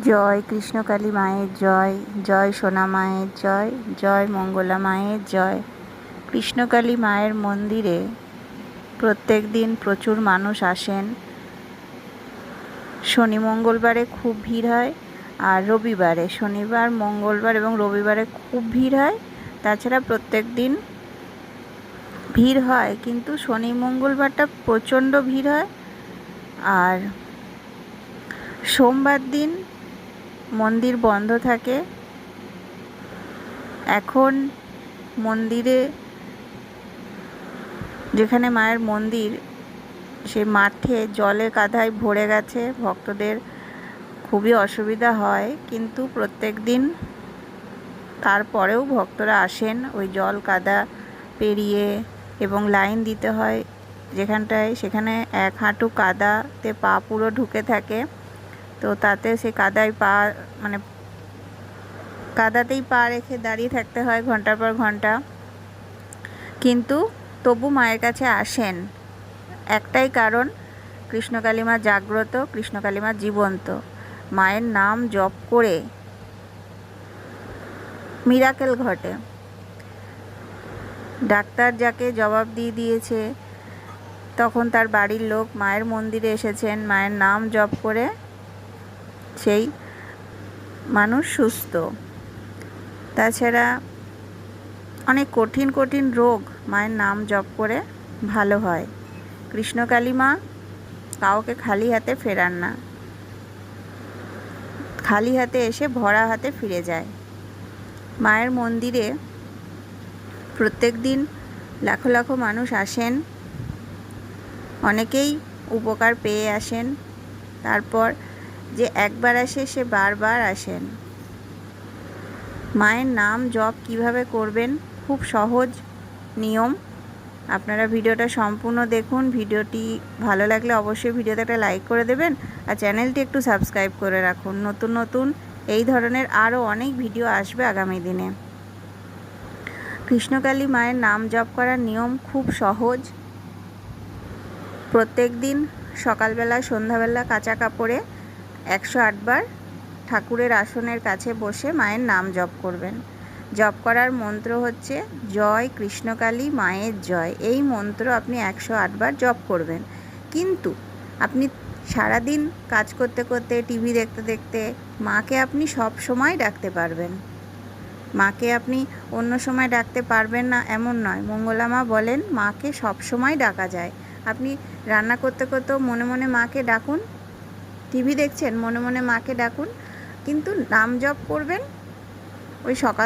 জয় কৃষ্ণকালী মায়ের জয় জয় সোনা মায়ের জয় জয় মঙ্গলা মায়ের জয়। কৃষ্ণকালী মায়ের মন্দিরে প্রত্যেক দিন প্রচুর মানুষ আসেন। শনি মঙ্গলবারে খুব ভিড় হয় আর রবিবারে। শনিবার, মঙ্গলবার এবং রবিবারে খুব ভিড় হয়। তাছাড়া প্রত্যেক দিন ভিড় হয়, কিন্তু শনি মঙ্গলবারটা প্রচণ্ড ভিড় হয়। আর সোমবার দিন মন্দির বন্ধ থাকে। এখন মন্দিরে যেখানে মায়ের মন্দির, সে মাঠে জলে কাদায় ভরে গেছে। ভক্তদের খুবই অসুবিধা হয়, কিন্তু প্রত্যেক দিন তারপরেও ভক্তরা আসেন। ওই জল কাদা পেরিয়ে এবং লাইন দিতে হয় যেখানটায়, সেখানে এক হাঁটু কাদাতে পা পুরো ঢুকে থাকে। তো তাতে সে কাদায় পা মানে কাদাতেই পা রেখে দাঁড়িয়ে থাকতে হয় ঘণ্টার পর ঘণ্টা। কিন্তু তবু মায়ের কাছে আসেন। একটাই কারণ কৃষ্ণকালীমা জাগ্রত কৃষ্ণকালীমা জীবন্ত। মায়ের নাম জপ করে মিরাকেল ঘটে। ডাক্তার যাকে জবাব দিয়ে দিয়েছে, তখন তার বাড়ির লোক মায়ের মন্দিরে এসেছেন। মায়ের নাম জপ করে সেই মানুষ সুস্থ। তাছাড়া অনেক কঠিন কঠিন রোগ মায়ের নাম জপ করে ভালো হয়। কৃষ্ণকালী মা কাউকে খালি হাতে ফেরান না। খালি হাতে এসে ভরা হাতে ফিরে যায়। মায়ের মন্দিরে প্রত্যেক দিন লাখো লাখো মানুষ আসেন। অনেকেই উপকার পেয়ে আসেন। তারপর একবার আসে, সে বারবার আসেন। মায়ের নাম জপ কীভাবে করবেন? খুব সহজ নিয়ম। আপনারা ভিডিওটা সম্পূর্ণ দেখুন। ভিডিওটি ভালো লাগলে অবশ্যই ভিডিওতে একটা লাইক করে দেবেন আর চ্যানেলটি একটু সাবস্ক্রাইব করে রাখুন। নতুন নতুন এই ধরনের আরও অনেক ভিডিও আসবে আগামী দিনে। কৃষ্ণকালী মায়ের নাম জপ করার নিয়ম খুব সহজ। প্রত্যেক দিন সকালবেলা, সন্ধ্যাবেলা কাঁচা কাপড়ে একশো আটবার ঠাকুরের আসনের কাছে বসে মায়ের নাম জপ করবেন। জপ করার মন্ত্র হচ্ছে, জয় কৃষ্ণকালী মায়ের জয়। এই মন্ত্র আপনি একশো আটবার জপ করবেন। কিন্তু আপনি সারাদিন কাজ করতে করতে, টিভি দেখতে দেখতে মাকে আপনি সব সময় ডাকতে পারবেন। মাকে আপনি অন্য সময় ডাকতে পারবেন না, এমন নয়। মঙ্গলা মা বলেন, মাকে সব সময় ডাকা যায়। আপনি রান্না করতে করতেও মনে মনে মাকে ডাকুন। টিভি দেখছেন মনে মনে মাকে ডাকুন। কিন্তু নাম জপ করবেন ওই সকাল